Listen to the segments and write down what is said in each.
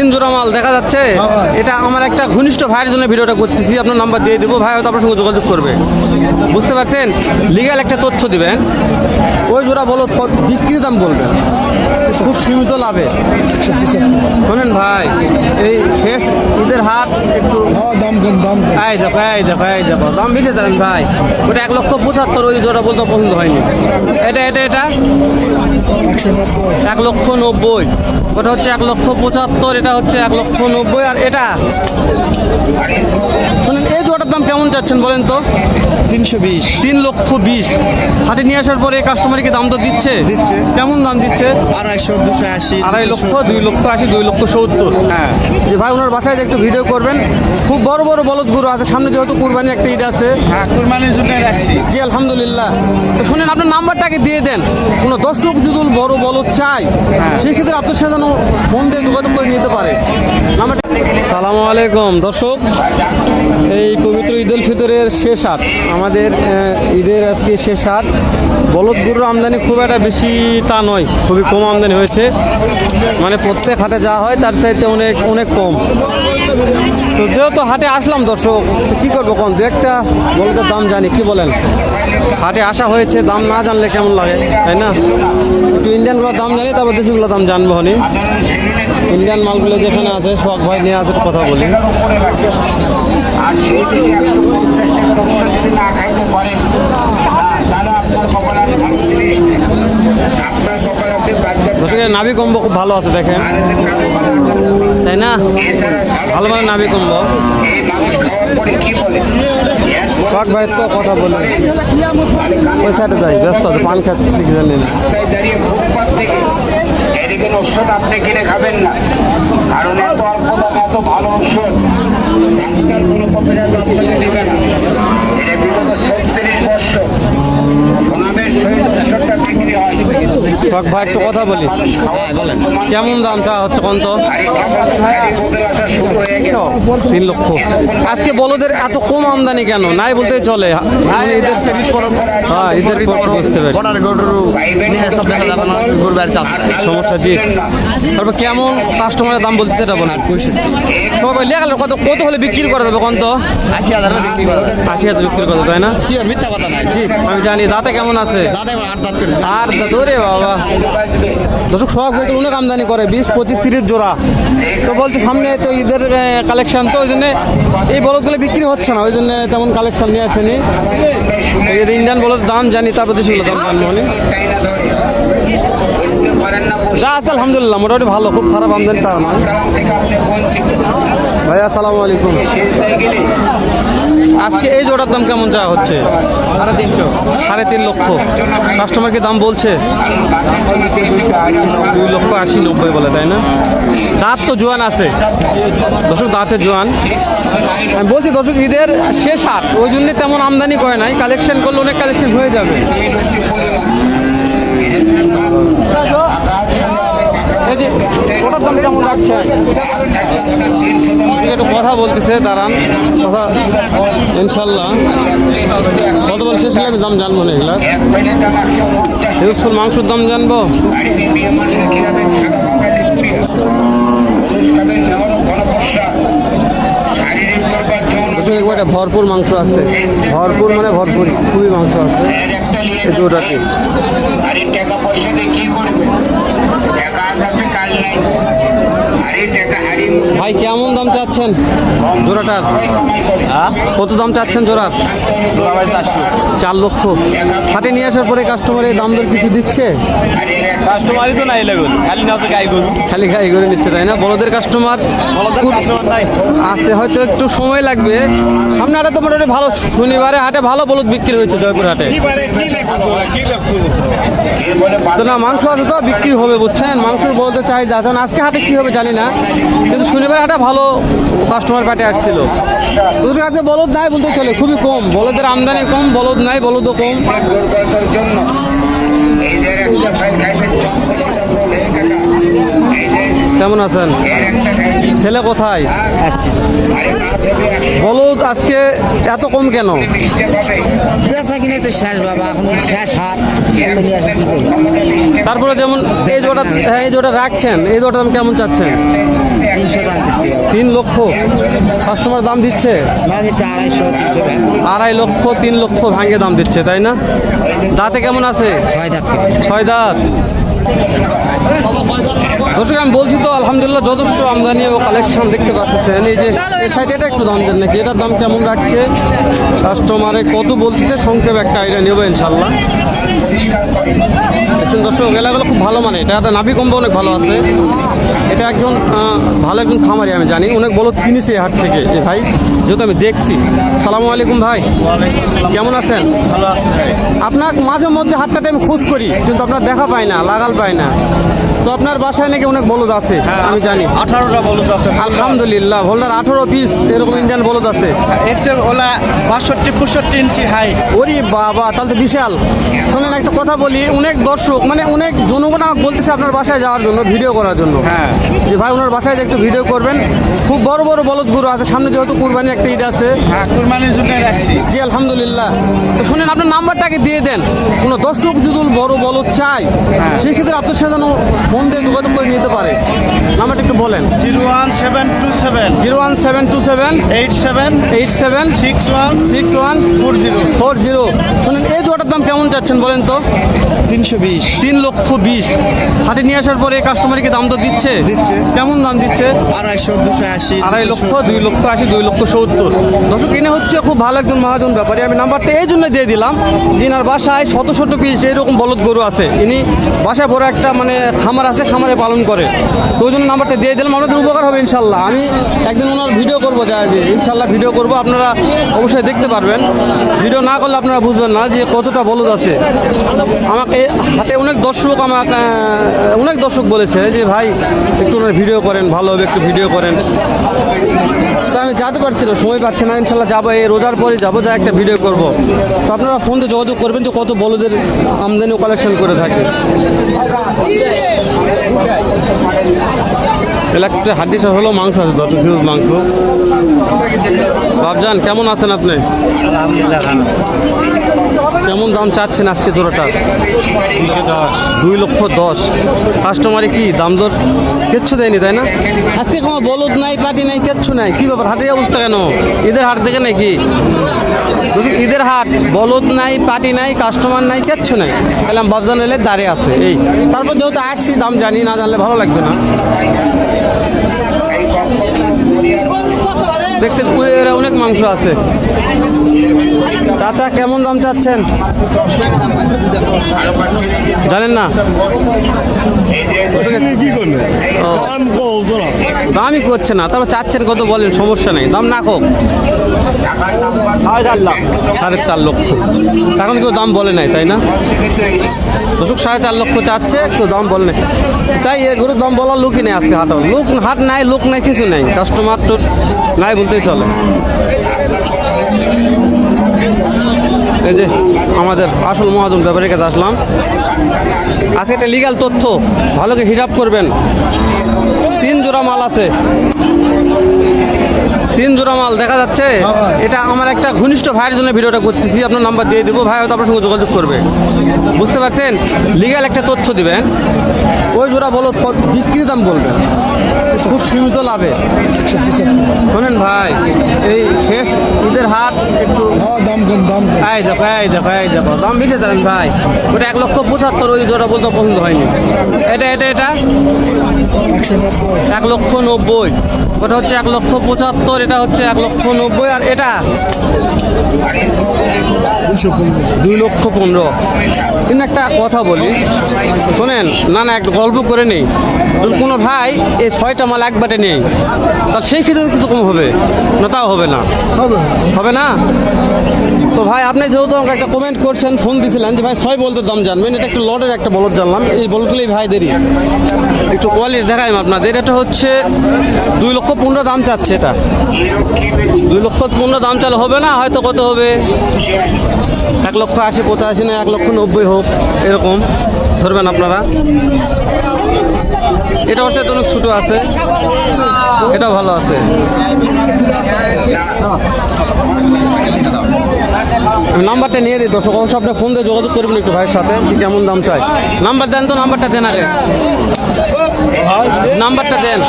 তিন জোড়া মাল দেখা যাচ্ছে? এটা আমার একটা ঘনিষ্ঠ ভাইয়ের জন্য ভিডিওটা করতেছি আপনার নাম্বার দিয়ে দেবো ভাই হয়তো আপনার সঙ্গে যোগাযোগ করবে। বুঝতে পারছেন? লিগাল একটা তথ্য দিবেন। ওই জোড়া বলো বিক্রির বিক্রি দাম বলবেন? খুব সীমিত লাভে। শোনেন ভাই এই শেষ ঈদের হাট একটু হ্যাঁ দাম কম দাম এই দেখো এই দেখো এই দেখো দাম বেশি দেন ভাই। ওটা এক লক্ষ পঁচাত্তর ওই জোড়া বলতে পছন্দ হয়নি। এটা এটা এটা? এক লক্ষ নব্বই। ওটা হচ্ছে এক লক্ষ পঁচাত্তর এটা হচ্ছে এক লক্ষ নব্বই আর এটা? শুনুন এই জোড়াটার দাম কেমন চাচ্ছেন বলেন তো? তিনশো বিশ। তিন লক্ষ বিশ। হাটে নিয়ে আসার পরে কাস্টমারকে দাম তো দিচ্ছে? দিচ্ছে। কেমন দাম দিচ্ছে? আড়াইশো দুশো আশি আড়াই লক্ষ দুই লক্ষ আশি দুই লক্ষ সত্তর। হ্যাঁ। যে ভাই ওনার বাসায় যে একটু ভিডিও করবেন খুব বড় বড় বলদ গরু আছে সামনে যেহেতু কুরবানি একটা ঈদ আছে। হ্যাঁ কুরবানির জন্য রাখছি। জি আলহামদুলিল্লাহ। তো শুনেন আপনার নাম্বারটাকে দিয়ে দেন। কোনো দর্শক যদি বড় বলদ চাই সেক্ষেত্রে আপনার সাথে যেন ফোন দিয়ে যোগাযোগ করে নিতে পারে। নাম্বারটা সালামু আলাইকুম। দর্শক, এই পবিত্র ঈদ উল ফিতরের শেষ হাট আমাদের ঈদের আজকে শেষ হাট বলদ আমদানি খুব একটা বেশি তা নয়, খুবই কম আমদানি হয়েছে। মানে প্রত্যেক হাটে যা হয়, তার চাইতে অনেক অনেক কম। তো যেহেতু হাটে আসলাম, দর্শক কী করব কোন? দু একটা বলতে দাম জানি, কি বলেন? হাটে আসা হয়েছে, দাম না জানলে কেমন লাগে, তাই না? একটু ইন্ডিয়ানগুলোর দাম জানি, তারপর দেশিগুলোর দাম জানব হনি। ইন্ডিয়ান মালগুলো যেখানে আছে শখ ভাই নিয়ে আছে কথা বলি। হ্যাঁ, ভালো নাভি কম্ব খুব ভালো আছে দেখেন। তাই না? ভালো মানে নাভি কম্ব। শখ ভাই তো কথা বলে। ওই সাইডে যাই ব্যস্ত আছে পান খাচ্ছি কি জানি না। থেকে ওষুধ আপনি কিনে খাবেন না। কারণ এত অল্প দামে এত ভালো ওষুধ ডাক্তার কোনো কপিরাজ আপনাকে দেবে না শখ ভাই একটু কথা বলি। কেমন দাম চা হচ্ছে কোন তো আরে খাবার খাই বলে একটা শুরু গেল তিন লক্ষ। আজকে বলদের এত কম আমদানি কেন? নাই বলতে চলে। ঈদের হ্যাঁ ঈদের পর বুঝতে পারছি। সমস্যা জি। তারপর কেমন কাস্টমারের দাম বলতে এটা বলেন। সবাই লেখালে কত কত হলে বিক্রি করা যাবে কোন তো আশি হাজার আশি হাজার বিক্রি করা তাই না? জি আমি জানি দাঁতে কেমন আছে? দাঁত আর ধরে বাবা। দর্শক সব হয়তো অনেক আমদানি করে, বিশ, পঁচিশ, তিরিশ জোড়া। তো বলছে সামনে তো ঈদের কালেকশন তো ওই জন্য এই বলদগুলো বিক্রি হচ্ছে না, ওই জন্য তেমন কালেকশন নিয়ে আসেনি। ইন্ডিয়ান বলদ দাম জানি, তারপর দেশগুলো দাম জানব। যা আছে আলহামদুলিল্লাহ, মোটামুটি ভালো, খুব খারাপ আমদানি তা না। ভাইয়া আসসালামু আলাইকুম। আজকে এই জোড়ার দাম কেমন চা হচ্ছে? সাড়ে তিনশো। সাড়ে তিন লক্ষ। কাস্টমার কি দাম বলছে? দুই লক্ষ আশি নব্বই বলে তাই না? দাঁত তো জোয়ান আছে। দর্শক দাঁতের জোয়ান। আমি বলছি দর্শক ঈদের শেষ হাট। ওই জন্য তেমন আমদানি করে নাই। কালেকশন করলে অনেক কালেকশন হয়ে যাবে। এই যে ওটার দাম কেমন লাগছে একটু কথা বলতেছে দাঁড়ান। কথা ইনশাল্লাহ। কত বলছে সেটা আমি দাম জানব না এগুলা। ইউজফুল মাংসের দাম জানব। একবার একটা ভরপুর মাংস আছে। ভরপুর মানে ভরপুর খুবই মাংস আছে। এই দুটাকে আরে টাকা পয়সা দিয়ে কি করবে টাকা আছে কাজ নাই আরে টাকা হারিয়ে ভাই কেমন দাম চাচ্ছেন? জোড়াটার কত দাম চাচ্ছেন জোড়ার চার লক্ষ। হাটে নিয়ে আসার পরে কাস্টমার এই দাম দর কিছু দিচ্ছে? কাস্টমারই তো নাই লাগুন খালি না গাই গরু। খালি গাই করে নিচ্ছে তাই না? বড়দের কাস্টমার আসতে হয়তো একটু সময় লাগবে। সামনে হাটে তো মোটামুটি ভালো শনিবারে হাটে ভালো বলদ বিক্রি হয়েছে জয়পুর হাটে। তো না মাংস আছে তো বিক্রি হবে বুঝছেন? মাংস বলতে আছে এখন আজকে হাটে কি হবে জানি না কিন্তু শনিবার একটা ভালো কাস্টমার পাটে আসছিল দুটোর কাছে বলদ নাই বলতে চলে, খুবই কম। বলদের আমদানি কম, বলদ নাই, বলদও কম। কেমন আছেন? ছেলে কোথায়? বলদ আজকে এত কম কেন? বেচা কিনে তো শেষ বাবা এখন শেষ হাট? তারপরে যেমন এই জোটা হ্যাঁ এই জোটা রাখছেন এই জোটা দাম কেমন চাচ্ছেন? তিনশো দাম দিচ্ছি তিন লক্ষ? কাস্টমার দাম দিচ্ছে? আড়াইশো আড়াই লক্ষ তিন লক্ষ ভাঙে দাম দিচ্ছে তাই না? দাঁতে কেমন আছে? ছয় দাঁত ছয় দাঁত। দর্শক আমি বলছি তো আলহামদুলিল্লাহ যথেষ্ট আমদানি ও কালেকশন দেখতে পাচ্ছেন। এই যে এই সাইডে এটা একটু দাম দেন নাকি? এটার দাম কেমন রাখছে? কাস্টমারে কত বলতেছে? সংক্ষেপ একটা আইডিয়া নেব ইনশাল্লাহ। দেখছেন দর্শক এলাকাগুলো খুব ভালো মানে। এটা একটা নাভি কম্ব অনেক ভালো আছে। এটা একজন ভালো একজন খামারি আমি জানি। অনেক বলো কিনেছি হাট থেকে। এ ভাই যেহেতু আমি দেখছি। সালামু আলাইকুম ভাই। কেমন আছেন? ভালো আছে ভাই। আপনার মাঝে মধ্যে হাটটাতে আমি খোঁজ করি কিন্তু আপনার দেখা পাই না। লাগাল পাই না। তো আপনার বাসায় নাকি অনেক বলদ আছে? আমি জানি। আঠারোটা বলুন আছে আলহামদুলিল্লাহ ভোল্ডার আঠারো পিস এরকম ইন্ডিয়ান বলদ আছে। এর চেয়ে ওলা বাষট্টি পঁয়ষট্টি ইঞ্চি হাই ওরে বাবা তাহলে তো বিশাল। শোনেন একটা কথা বলি অনেক দর্শক মানে অনেক জনগণ আমাকে বলতেছে আপনার বাসায় যাওয়ার জন্য ভিডিও করার জন্য। হ্যাঁ। যে ভাই ওনার বাসায় যে একটু ভিডিও করবেন খুব বড় বড় বলদ গরু আছে সামনে যেহেতু কুরবানি একটা ঈদ আছে। হ্যাঁ কুরবানির জন্য রাখছি। জি আলহামদুলিল্লাহ। তো শুনেন আপনার নাম্বারটাকে দিয়ে দেন। কোনো দর্শক যদি বড় বলদ চাই হ্যাঁ। সেক্ষেত্রে আপনার সাথে যেন ফোন দিয়ে যোগাযোগ করে নিতে পারে। নাম্বারটা একটু বলেন। Zero one seven two seven. Zero one seven two seven. Eight seven. Eight seven. Six one. Six one. Four zero. Four zero. শুনেন এই জোয়াটার দাম কেমন যাচ্ছেন বলেন তো? তিনশো বিশ। তিন লক্ষ বিশ। হাটে নিয়ে আসার পরে কাস্টমারকে দাম তো দিচ্ছে। দিচ্ছে। কেমন দাম দিচ্ছে? আড়াইশো দুশো আশি আড়াই লক্ষ দুই লক্ষ আশি দুই লক্ষ সত্তর। দর্শক এনে হচ্ছে খুব ভালো একজন মহাজন ব্যাপারী। আমি নাম্বারটা এই জন্য দিয়ে দিলাম। যে এনার বাসায় শত শত পিস এরকম বলদ গরু আছে। ইনি বাসায় বড় একটা মানে খামার আছে, খামারে পালন করে। তো ওই জন্য নাম্বারটা দিয়ে দিলাম, আপনাদের উপকার হবে ইনশাল্লাহ। আমি একদিন ওনার ভিডিও করব, যা ইনশাল্লাহ ভিডিও করব, আপনারা অবশ্যই দেখতে পারবেন। ভিডিও না করলে আপনারা বুঝবেন না যে কতটা বলদ আছে। আমাকে হাতে অনেক দর্শক আমাকে, অনেক দর্শক বলেছে যে, ভাই, একটু ওনার ভিডিও করেন, ভালো হবে, একটু ভিডিও করেন। তো আমি যেতে পারছি না, সময় পাচ্ছি না, ইনশাল্লাহ যাব। এই রোজার পরে যাব, যা একটা ভিডিও করব। তো আপনারা ফোন দিয়ে যোগাযোগ করবেন যে কত বলদের আমদানি কালেকশন করে থাকে। হাড্ডি হাড্ডিটা হলো মাংস আছে, দশ মাংস। বাবজান কেমন আছেন আপনি? কেমন দাম চাচ্ছেন আজকে জোড়াটা? দুই লক্ষ দশ। কাস্টমারে কি দাম দর? কিচ্ছু দেয়নি, তাই না? আজকে কোনো বলদ নাই পাটি নাই, কিচ্ছু নাই। কি ব্যাপার, হাটের অবস্থা কেন? ঈদের হাট দেখে নাকি ঈদের হাট, বলদ নাই পাটি নাই কাস্টমার নাই, কিচ্ছু নাই। এলাম বাবজান এলে দাঁড়িয়ে আছে, এই। তারপর যেহেতু আসছি, দাম জানি, না জানলে ভালো লাগবে না। দেখছেন এরা অনেক মাংস আছে। চাচা কেমন দাম চাচ্ছেন? জানেন না? দামই করছে না তারপর চাচ্ছেন কত বলেন সমস্যা নেই দাম না হোক সাড়ে চার লক্ষ। এখন কেউ দাম বলে নাই তাই না? দর্শক সাড়ে চার লক্ষ চাচ্ছে কেউ দাম বলে নাই। তাই এগুলোর দাম বলার লোকই নেই আজকে হাটও লোক হাট নাই লোক নাই কিছু নেই। কাস্টমার তো নাই বলতেই চলে। এই যে আমাদের আসল মহাজন ব্যাপারের কাছে আসলাম। আজকে একটা লিগাল তথ্য। ভালোকে হিসাব করবেন। তিন জোড়া মাল আছে। তিন জোড়া মাল দেখা যাচ্ছে। এটা আমার একটা ঘনিষ্ঠ ভাইয়ের জন্য ভিডিওটা করতেছি। আপনার নাম্বার দিয়ে দেবো। ভাই হয়তো আপনার সঙ্গে যোগাযোগ করবে। বুঝতে পারছেন? লিগাল একটা তথ্য দিবেন। ওই জোড়া বলো বিক্রি দাম বলবেন? খুব সীমিত লাভে। শোনেন ভাই এই শেষ ঈদের হাট একটু দাম কম দাম এই দেখো এই দেখো এই দেখো দাম বেশি দেন ভাই। ওটা এক লক্ষ পঁচাত্তর ওই জোড়া বলতে পছন্দ হয়নি। এটা এটা এটা? এক লক্ষ নব্বই। ওটা হচ্ছে এক লক্ষ পঁচাত্তর, এটা হচ্ছে এক লক্ষ নব্বই, আর এটা? দুই লক্ষ পনেরো। কিন্তু একটা কথা বলি। শোনেন না না একটা গল্প করে নেই। যদি কোনো ভাই এই ছয়টা মাল একবারে নেই। তার সেই ক্ষেত্রে কিন্তু কম হবে? না তাও হবে না। হবে। না? তো ভাই আপনি যেহেতু আমাকে একটা কমেন্ট করছেন ফোন দিয়েছিলেন যে ভাই ছয় বলতে দাম জানবেন। এটা একটা লটের একটা বলদ জানলাম। এই বলগুলোই ভাইদেরই একটু কোয়ালিটি দেখাইম আপনাদের। এটা হচ্ছে দুই লক্ষ পনেরো দাম চাচ্ছে এটা। দুই লক্ষ পনেরো দাম চালে হবে না? হয়তো কত হবে? এক লক্ষ আশি, পঁচাশি না, এক লক্ষ নব্বই হোক, এরকম ধরবেন আপনারা। এটা হচ্ছে অনেক ছোটো আছে, এটা ভালো আছে। নাম্বারটা নিয়ে দিই, দর্শক অবশ্যই আপনি ফোন দিয়ে যোগাযোগ করবেন একটু ভাইয়ের সাথে কেমন দাম চাই নাম্বার দেন তো, নাম্বারটা দেন আগে। নাম্বারটা দেন।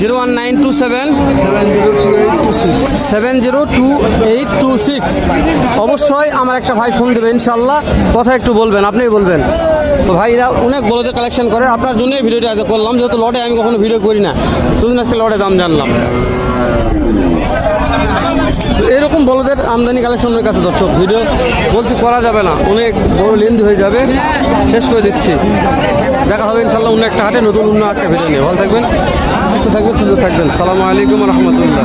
Zero one nine two seven. Seven. Zero two eight two six. অবশ্যই আমার একটা ভাই ফোন দেবে ইনশাল্লাহ কথা একটু বলবেন আপনিই বলবেন। তো ভাইরা অনেক বড়দের কালেকশন করে আপনার জন্যই ভিডিওটা আজ করলাম। যেহেতু লটে আমি কখনো ভিডিও করি না দুদিন আজকে লটে দাম জানলাম। এরকম বলদের আমদানি কালেকশন অনেক আছে দর্শক ভিডিও বলছি করা যাবে না। অনেক বড় লেন্দি হয়ে যাবে। শেষ করে দিচ্ছি। দেখা হবে ইনশাল্লাহ অন্য একটা হাটে, নতুন অন্য একটা ভিডিও নিয়ে। ভালো থাকবেন, সুস্থ থাকবেন, সুন্দর থাকবেন। সালামু আলাইকুম রহমতুল্লাহ।